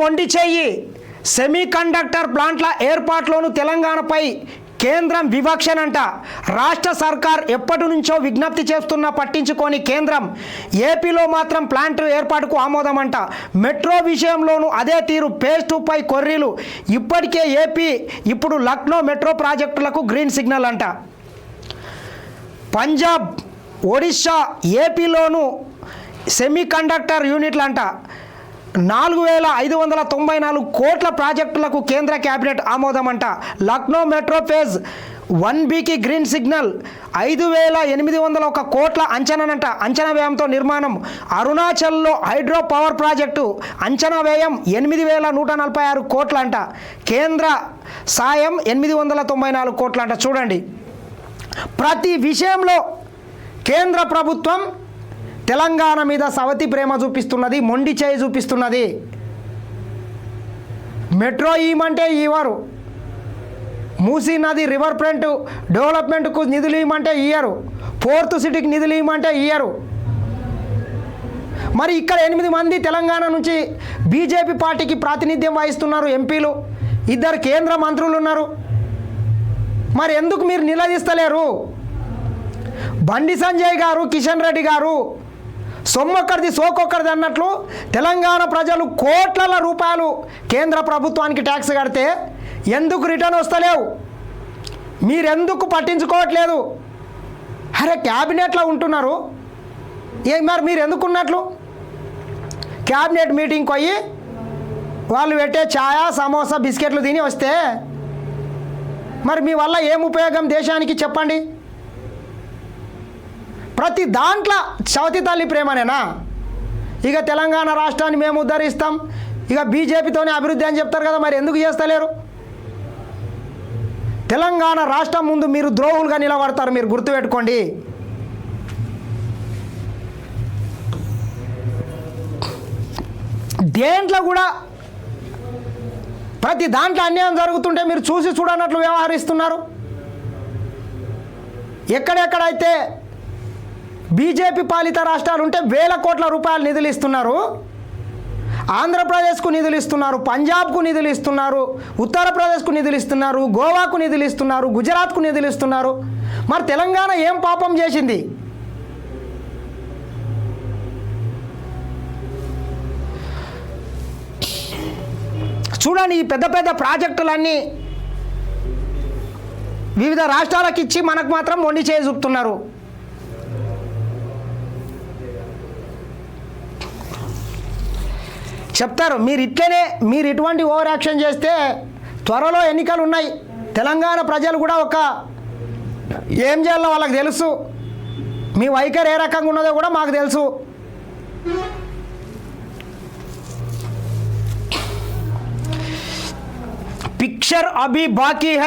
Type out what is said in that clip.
మొండి చేయి. Semi conductor ప్లాంట్ల ఏర్పాట్లోను తెలంగాణపై కేంద్రం వివక్షనంట. రాష్ట్ర సర్కార్ ఎప్పటి నుంచో విజ్ఞప్తి చేస్తున్నా పట్టించుకొని కేంద్రం ఏపీలో మాత్రం ప్లాంట్ ఏర్పాటుకు ఆమోదమంట. మెట్రో విషయంలోనూ అదే తీరు పేస్ టు పై కొర్రీలు. ఇప్పటికే ఏపీ ఇప్పుడు లక్నో మెట్రో ప్రాజెక్టులకు గ్రీన్ సిగ్నల్ అంట. పంజాబ్ ఒడిశా ఏపీలోనూ సెమీ కండక్టర్ యూనిట్లు అంట నాలుగు వేల ఐదు వందల తొంభై నాలుగు కోట్ల ప్రాజెక్టులకు కేంద్ర కేబినెట్ ఆమోదమంట. లక్నో మెట్రో ఫేజ్ వన్ బికి గ్రీన్ సిగ్నల్ ఐదు వేల ఎనిమిది వందల ఒక కోట్ల అంచనానంట. అంచనా వ్యయంతో నిర్మాణం. అరుణాచల్లో హైడ్రో పవర్ ప్రాజెక్టు అంచనా వ్యయం ఎనిమిది వేల నూట నలభై ఆరు కోట్ల అంట కేంద్ర సాయం ఎనిమిది వందల తొంభై నాలుగు కోట్ల అంట చూడండి. ప్రతి విషయంలో కేంద్ర ప్రభుత్వం తెలంగాణ మీద సవతి ప్రేమ చూపిస్తున్నది మొండి చేయి చూపిస్తున్నది. మెట్రో ఇవ్వమంటే ఇవ్వరు మూసీ నది రివర్ ఫ్రంట్ డెవలప్మెంట్కు నిధులు ఇవ్వమంటే ఇయ్యరు ఫోర్త్ సిటీకి నిధులు ఇవ్వమంటే ఇయ్యరు మరి ఇక్కడ ఎనిమిది మంది తెలంగాణ నుంచి బీజేపీ పార్టీకి ప్రాతినిధ్యం వహిస్తున్నారు ఎంపీలు. ఇద్దరు కేంద్ర మంత్రులు ఉన్నారు. మరి ఎందుకు మీరు నిలదీస్తలేరు? బండి సంజయ్ గారు కిషన్ రెడ్డి గారు సొమ్మొక్కరిది సోకొక్కరిది అన్నట్లు తెలంగాణ ప్రజలు కోట్ల రూపాయలు కేంద్ర ప్రభుత్వానికి ట్యాక్స్ కడితే ఎందుకు రిటర్న్ వస్తలేవు? మీరెందుకు పట్టించుకోవట్లేదు? అరే క్యాబినెట్లో ఉంటున్నారు. ఏ మరి మీరు ఎందుకున్నట్లు క్యాబినెట్ మీటింగ్కి పోయి వాళ్ళు పెట్టే ఛాయ సమోసా బిస్కెట్లు తిని వస్తే మరి మీ వల్ల ఏం ఉపయోగం దేశానికి చెప్పండి? ప్రతి దాంట్లో చవతి తల్లి ప్రేమనేనా? ఇక తెలంగాణ రాష్ట్రాన్ని మేము ఉద్ధరిస్తాం. ఇక బీజేపీతోనే అభివృద్ధి అని చెప్తారు కదా మరి ఎందుకు చేస్తలేరు? తెలంగాణ రాష్ట్రం ముందు మీరు ద్రోహులుగా నిలబడతారు మీరు గుర్తుపెట్టుకోండి. దేంట్లో కూడా ప్రతి దాంట్లో అన్యాయం జరుగుతుంటే మీరు చూసి చూడనట్లు వ్యవహరిస్తున్నారు. ఎక్కడెక్కడైతే బీజేపీ పాలిత రాష్ట్రాలు ఉంటే వేల కోట్ల రూపాయలు నిధులు ఇస్తున్నారు. ఆంధ్రప్రదేశ్కు నిధులు ఇస్తున్నారు పంజాబ్కు నిధులు ఇస్తున్నారు ఉత్తరప్రదేశ్కు నిధులు ఇస్తున్నారు గోవాకు నిధులు ఇస్తున్నారు గుజరాత్కు నిధులు ఇస్తున్నారు. మరి తెలంగాణ ఏం పాపం చేసింది? చూడండి ఈ పెద్ద పెద్ద ప్రాజెక్టులన్నీ వివిధ రాష్ట్రాలకు ఇచ్చి మనకు మాత్రం మొండి చేయి చూపుతున్నారు. చెప్తారు. మీరు ఇట్లనే మీరు ఇటువంటి ఓవర్ యాక్షన్ చేస్తే త్వరలో ఎన్నికలు ఉన్నాయి. తెలంగాణ ప్రజలు కూడా ఒక ఏం చేయాలో వాళ్ళకి తెలుసు. మీ వైఖరి ఏ రకంగా ఉన్నదో కూడా మాకు తెలుసు. పిక్చర్ అభి బాకీ హై.